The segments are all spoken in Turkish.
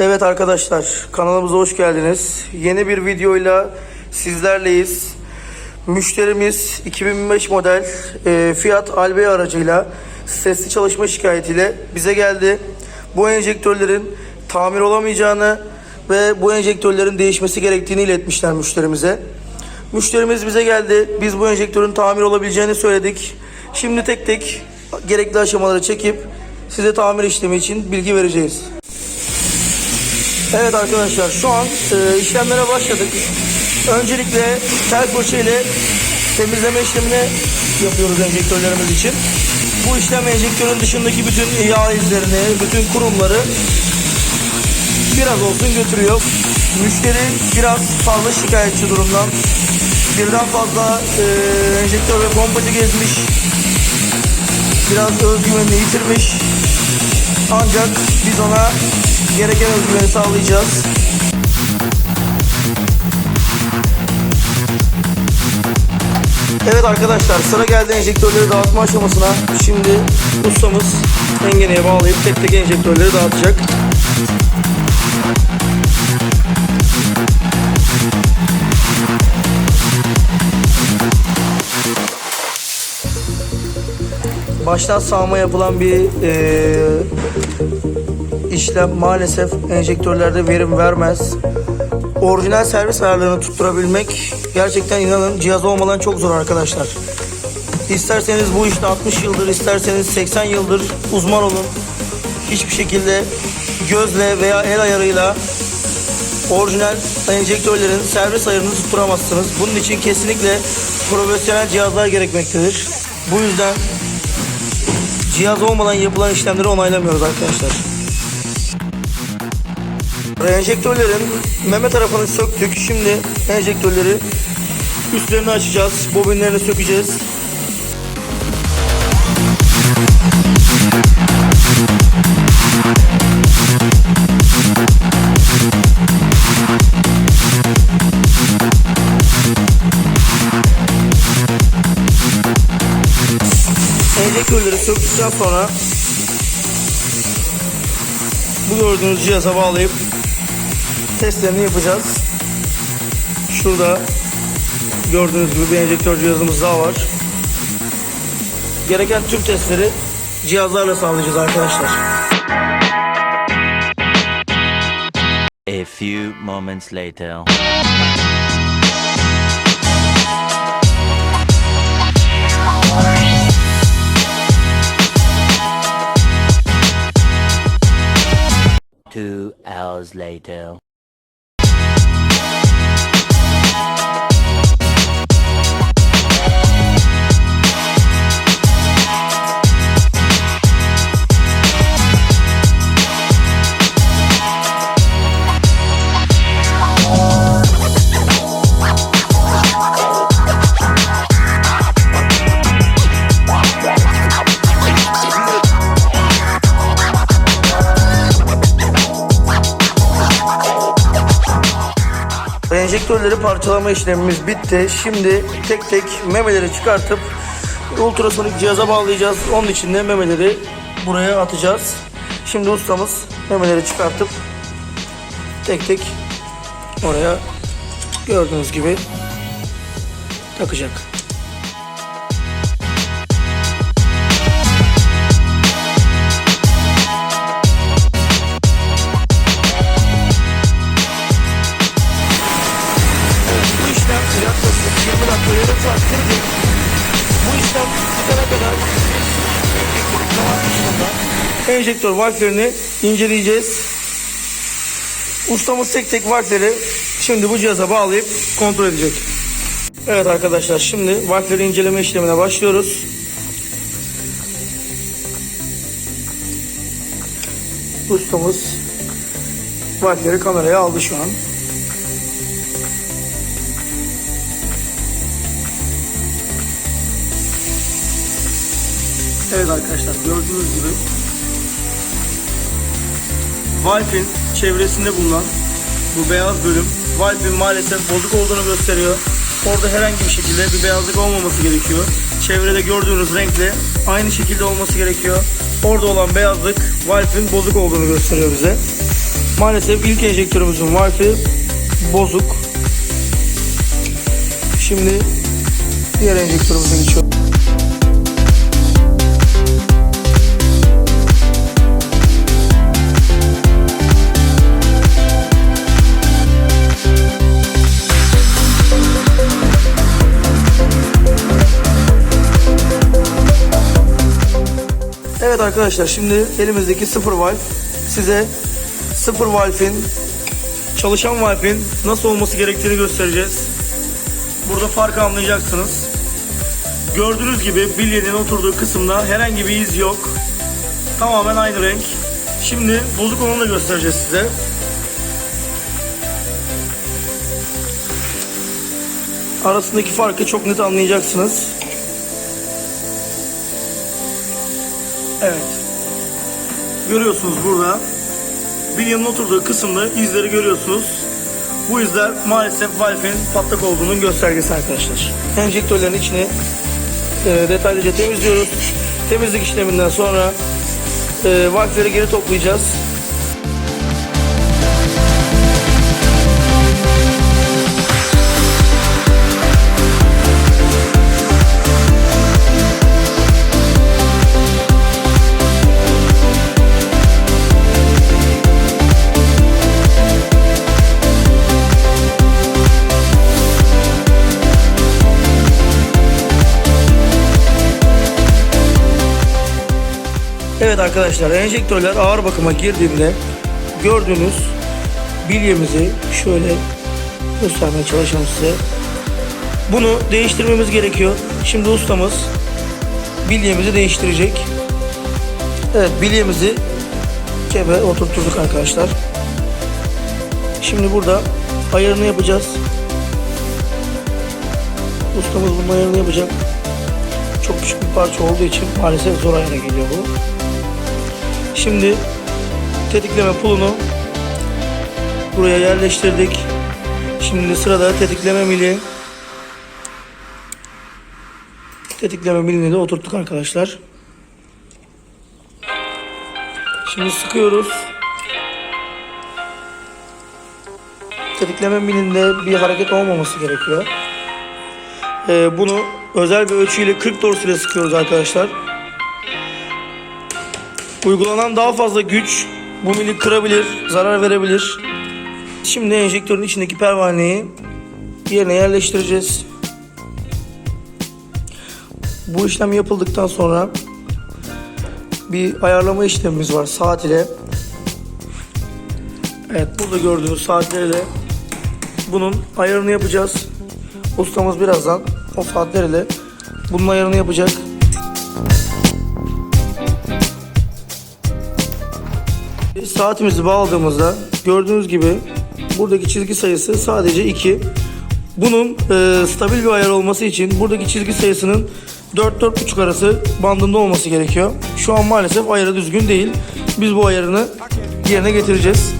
Evet arkadaşlar kanalımıza hoş geldiniz. Yeni bir videoyla sizlerleyiz. Müşterimiz 2005 model e, Fiat Albea aracıyla sesli çalışma şikayetiyle bize geldi. Bu enjektörlerin tamir olamayacağını ve bu enjektörlerin değişmesi gerektiğini iletmişler müşterimize. Müşterimiz bize geldi. Biz bu enjektörün tamir olabileceğini söyledik. Şimdi tek tek gerekli aşamaları çekip size tamir işlemi için bilgi vereceğiz. Evet arkadaşlar şu an e, işlemlere başladık. Öncelikle tel fırça ile temizleme işlemini yapıyoruz enjektörlerimiz için. Bu işlem enjektörün dışındaki bütün yağ izlerini, bütün kurumları biraz olsun götürüyor. Müşteri biraz fazla şikayetçi durumdan. Birden fazla e, enjektör ve pompacı gezmiş. Biraz özgüvenini yitirmiş. Ancak biz ona gereken özgüveni sağlayacağız. Evet arkadaşlar sıra geldi enjektörleri dağıtma aşamasına. Şimdi ustamız engeneye bağlayıp tek tek enjektörleri dağıtacak. Baştan sağma yapılan bir eee işlem maalesef enjektörlerde verim vermez. Orijinal servis ayarlarını tutturabilmek gerçekten inanın cihaz olmadan çok zor arkadaşlar. İsterseniz bu işte 60 yıldır, isterseniz 80 yıldır uzman olun. Hiçbir şekilde gözle veya el ayarıyla orijinal enjektörlerin servis ayarını tutturamazsınız. Bunun için kesinlikle profesyonel cihazlar gerekmektedir. Bu yüzden cihaz olmadan yapılan işlemleri onaylamıyoruz arkadaşlar. Enjektörlerin meme tarafını söktük. Şimdi enjektörleri üstlerini açacağız. Bobinlerini sökeceğiz. Enjektörleri söktükten sonra bu gördüğünüz cihaza bağlayıp testlerini yapacağız. Şurada gördüğünüz gibi bir enjektör cihazımız daha var. Gereken tüm testleri cihazlarla sağlayacağız arkadaşlar. A few moments later. Two hours later. Enjektörleri parçalama işlemimiz bitti. Şimdi tek tek memeleri çıkartıp ultrasonik cihaza bağlayacağız. Onun için de memeleri buraya atacağız. Şimdi ustamız memeleri çıkartıp tek tek oraya gördüğünüz gibi takacak. İşlem bitene kadar enjektör valflerini inceleyeceğiz. Ustamız tek tek valfleri şimdi bu cihaza bağlayıp kontrol edecek. Evet arkadaşlar şimdi valfleri inceleme işlemine başlıyoruz. Ustamız valfleri kameraya aldı şu an. Evet arkadaşlar gördüğünüz gibi Valve'in çevresinde bulunan bu beyaz bölüm Valve'in maalesef bozuk olduğunu gösteriyor. Orada herhangi bir şekilde bir beyazlık olmaması gerekiyor. Çevrede gördüğünüz renkle aynı şekilde olması gerekiyor. Orada olan beyazlık Valve'in bozuk olduğunu gösteriyor bize. Maalesef ilk enjektörümüzün valfi bozuk. Şimdi diğer enjektörümüze geçiyoruz. Arkadaşlar şimdi elimizdeki sıfır valve size sıfır valve'in çalışan valve'in nasıl olması gerektiğini göstereceğiz. Burada farkı anlayacaksınız. Gördüğünüz gibi bilyenin oturduğu kısımda herhangi bir iz yok. Tamamen aynı renk. Şimdi bozuk olanı da göstereceğiz size. Arasındaki farkı çok net anlayacaksınız. Evet. Görüyorsunuz burada. Bilyenin oturduğu kısımda izleri görüyorsunuz. Bu izler maalesef valfin patlak olduğunun göstergesi arkadaşlar. Enjektörlerin içini e, detaylıca temizliyoruz. Temizlik işleminden sonra e, valfleri geri toplayacağız. Arkadaşlar enjektörler ağır bakıma girdiğinde gördüğünüz bilyemizi şöyle göstermeye çalışalım size. Bunu değiştirmemiz gerekiyor. Şimdi ustamız bilyemizi değiştirecek. Evet bilyemizi kebe oturtturduk arkadaşlar. Şimdi burada ayarını yapacağız. Ustamız bunun ayarını yapacak. Çok küçük bir parça olduğu için maalesef zor ayara geliyor bu. Şimdi tetikleme pulunu buraya yerleştirdik. Şimdi sırada tetikleme mili. Tetikleme milini de oturttuk arkadaşlar. Şimdi sıkıyoruz. Tetikleme milinde bir hareket olmaması gerekiyor. Ee, bunu özel bir ölçüyle 40 dors ile sıkıyoruz arkadaşlar. Uygulanan daha fazla güç bu mili kırabilir, zarar verebilir. Şimdi enjektörün içindeki pervaneyi yerine yerleştireceğiz. Bu işlem yapıldıktan sonra bir ayarlama işlemimiz var saat ile. Evet burada gördüğünüz saatlerle bunun ayarını yapacağız. Ustamız birazdan o saatlerle bunun ayarını yapacak. Saatimizi bağladığımızda gördüğünüz gibi buradaki çizgi sayısı sadece 2. Bunun e, stabil bir ayar olması için buradaki çizgi sayısının 4-4.5 arası bandında olması gerekiyor. Şu an maalesef ayarı düzgün değil. Biz bu ayarını yerine getireceğiz.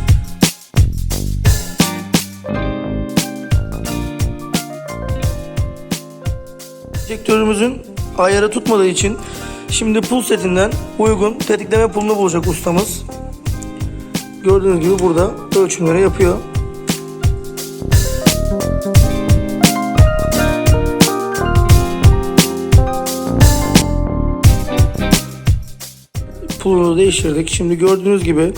Enjektörümüzün ayarı tutmadığı için şimdi pul setinden uygun tetikleme pulunu bulacak ustamız. Gördüğünüz gibi burada ölçümleri yapıyor. Pulunu değiştirdik. Şimdi gördüğünüz gibi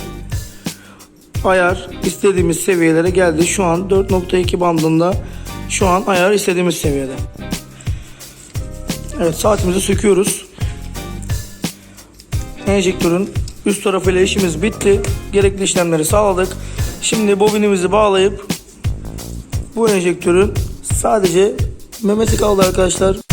ayar istediğimiz seviyelere geldi. Şu an 4.2 bandında. Şu an ayar istediğimiz seviyede. Evet saatimizi söküyoruz. Enjektörün üst tarafıyla işimiz bitti. Gerekli işlemleri sağladık. Şimdi bobinimizi bağlayıp bu enjektörün sadece memesi kaldı arkadaşlar.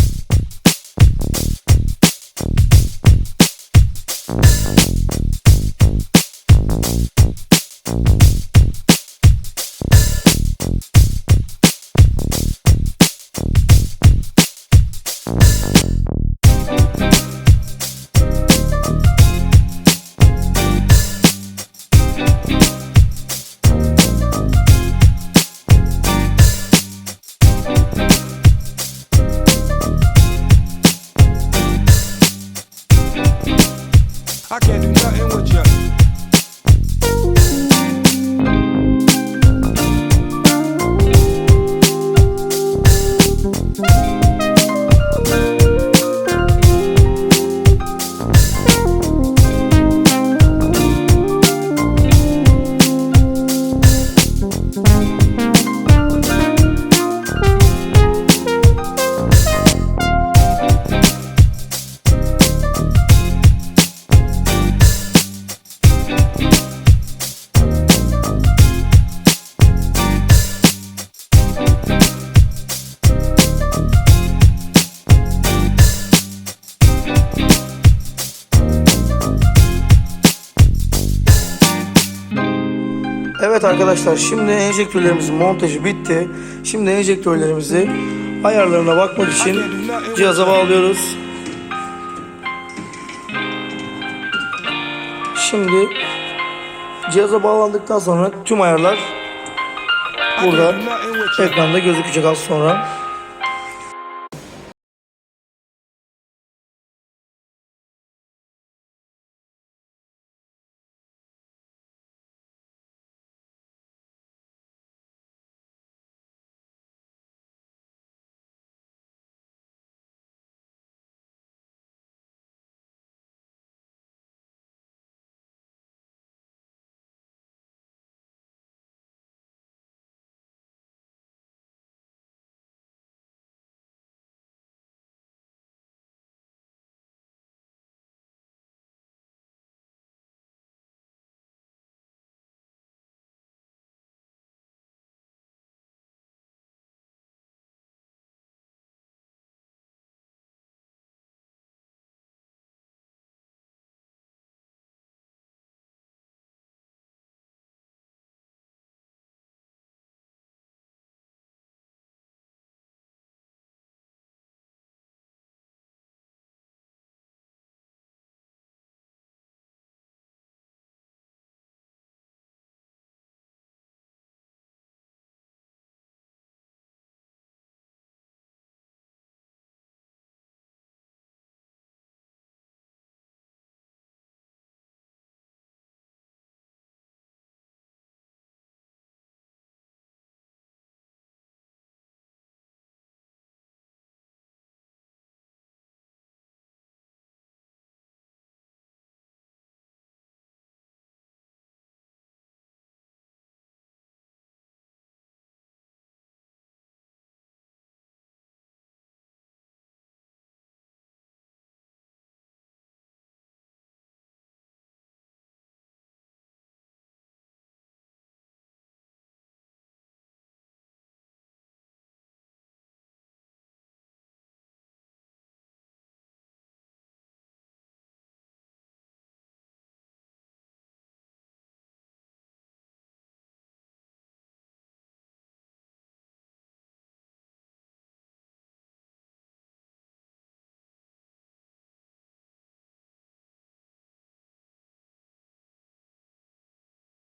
Evet arkadaşlar şimdi enjektörlerimizin montajı bitti. Şimdi enjektörlerimizi ayarlarına bakmak için cihaza bağlıyoruz. Şimdi cihaza bağlandıktan sonra tüm ayarlar burada ekranda gözükecek az sonra.